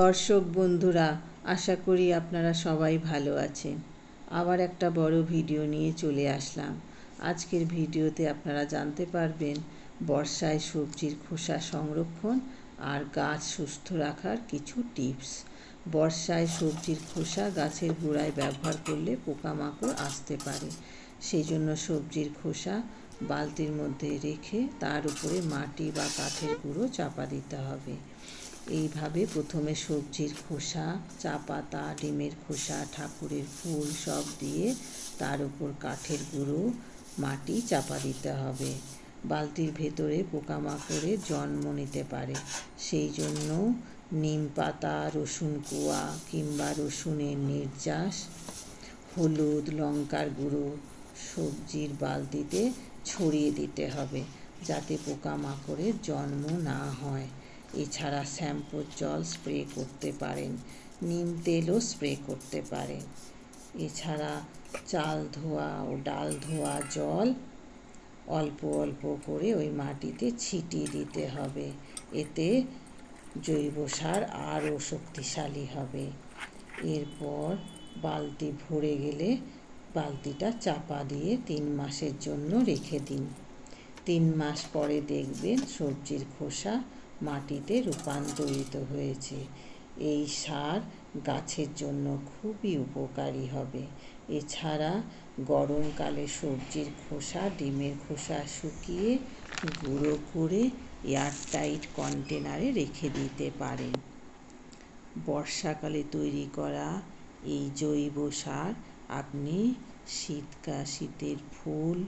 দর্শক বন্ধুরা, আশা করি আপনারা সবাই ভালো আছেন। আবার একটা বড় ভিডিও নিয়ে চলে আসলাম। আজকের ভিডিওতে আপনারা জানতে পারবেন, বর্ষায় সবজির খোসা সংরক্ষণ আর গাছ সুস্থ রাখার কিছু টিপস। বর্ষায় সবজির খোসা গাছের গোড়ায় ব্যবহার করলে পোকামাকড় আসতে পারে। সেই জন্য সবজির খোসা বালতির মধ্যে রেখে তার উপরে মাটি বা কাঠের গুঁড়ো চাপা দিতে হবে। এইভাবে প্রথমে সবজির খোসা, চা পাতা, ডিমের খোসা, ঠাকুরের ফুল সব দিয়ে তার উপর কাঠের গুঁড়ো মাটি চাপা দিতে হবে। বালতির ভেতরে পোকামাকড়ের জন্ম নিতে পারে। সেই জন্য নিম পাতা, রসুন কুয়া কিংবা রসুনের নির্যাস, হলুদ, লঙ্কার গুঁড়ো সবজির বালতিতে ছড়িয়ে দিতে হবে যাতে পোকামাকড়ের জন্ম না হয়। এছাড়া শ্যাম্পুর জল স্প্রে করতে পারেন, নিম তেলও স্প্রে করতে পারেন। এছাড়া চাল ধোয়া ও ডাল ধোয়া জল অল্প অল্প করে ওই মাটিতে ছিটিয়ে দিতে হবে। এতে জৈব সার আরও শক্তিশালী হবে। এরপর বালতি ভরে গেলে বালতিটা চাপা দিয়ে তিন মাসের জন্য রেখে দিন। তিন মাস পরে দেখবেন সবজির খোসা মাটিতে রূপান্তরিত হয়েছে। এই সার গাছের জন্য খুবই উপকারী হবে। এছাড়া গরমকালে সবজির খোসা, ডিমের খোসা শুকিয়ে গুঁড়ো করে এয়ারটাইট কন্টেনারে রেখে দিতে পারেন। বর্ষাকালে তৈরি করা এই জৈব সার আপনি শীতকা শীতের ফুল,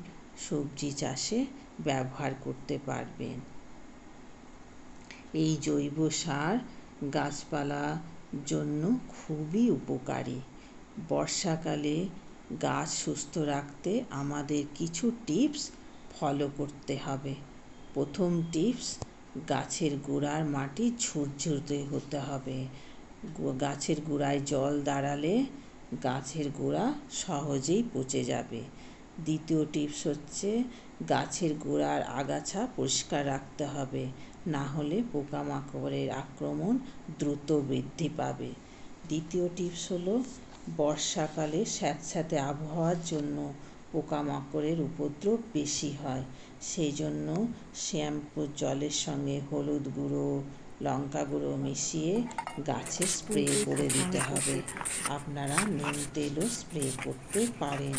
সবজি চাষে ব্যবহার করতে পারবেন। এই জৈব সার গাছপালা জন্য খুবই উপকারী। বর্ষাকালে গাছ সুস্থ রাখতে আমাদের কিছু টিপস ফলো করতে হবে। প্রথম টিপস, গাছের গোড়ার মাটি ঝুরঝুরে হতে হবে। গাছের গোড়ায় জল দাঁড়ালে গাছের গোড়া সহজেই পচে যাবে। দ্বিতীয় টিপস হচ্ছে গাছের গোড়ার আগাছা পরিষ্কার রাখতে হবে না হলে পোকামাকড়ের আক্রমণ দ্রুত বৃদ্ধি পাবে। দ্বিতীয় টিপস হলো বর্ষাকালে স্যাঁতস্যাঁতে আবহাওয়ার জন্য পোকামাকড়ের উপদ্রব বেশি হয় সেই জন্য শ্যাম্পুর জলের সঙ্গে হলুদ গুঁড়ো লঙ্কা গুঁড়ো মিশিয়ে গাছে স্প্রে করে দিতে হবে। আপনারা নিম তেলও স্প্রে করতে পারেন।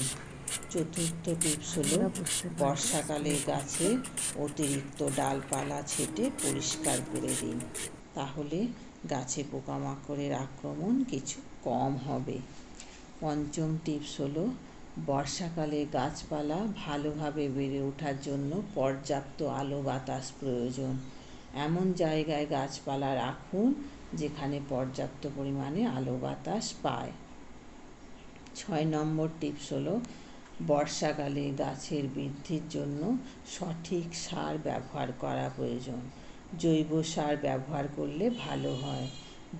চতুর্থ টিপস হলো বর্ষাকালে গাছে অতিরিক্ত ডালপালা ছেটে পরিষ্কার করে দিন। তাহলে গাছে পোকামাকড়ের আক্রমণ কিছু কম হবে। পঞ্চম টিপস হলো বর্ষাকালে গাছপালা ভালোভাবে বেড়ে ওঠার জন্য পর্যাপ্ত আলো বাতাস প্রয়োজন। এমন জায়গায় গাছপালা রাখুন যেখানে পর্যাপ্ত পরিমাণে আলো বাতাস পায়। ছয় নম্বর টিপস হলো বর্ষাকালে গাছের বৃদ্ধির জন্য সঠিক সার ব্যবহার করা প্রয়োজন। জৈব সার ব্যবহার করলে ভালো হয়,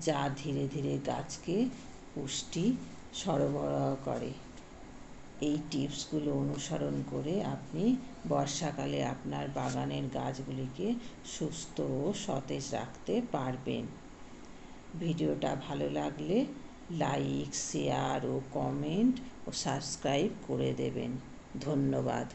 যা ধীরে ধীরে গাছকে পুষ্টি সরবরাহ করে। এই টিপসগুলো অনুসরণ করে আপনি বর্ষাকালে আপনার বাগানের গাছগুলিকে সুস্থ ও সতেজ রাখতে পারবেন। ভিডিওটা ভালো লাগলে লাইক শেয়ার ও কমেন্ট ও সাবস্ক্রাইব করে দেবেন। ধন্যবাদ।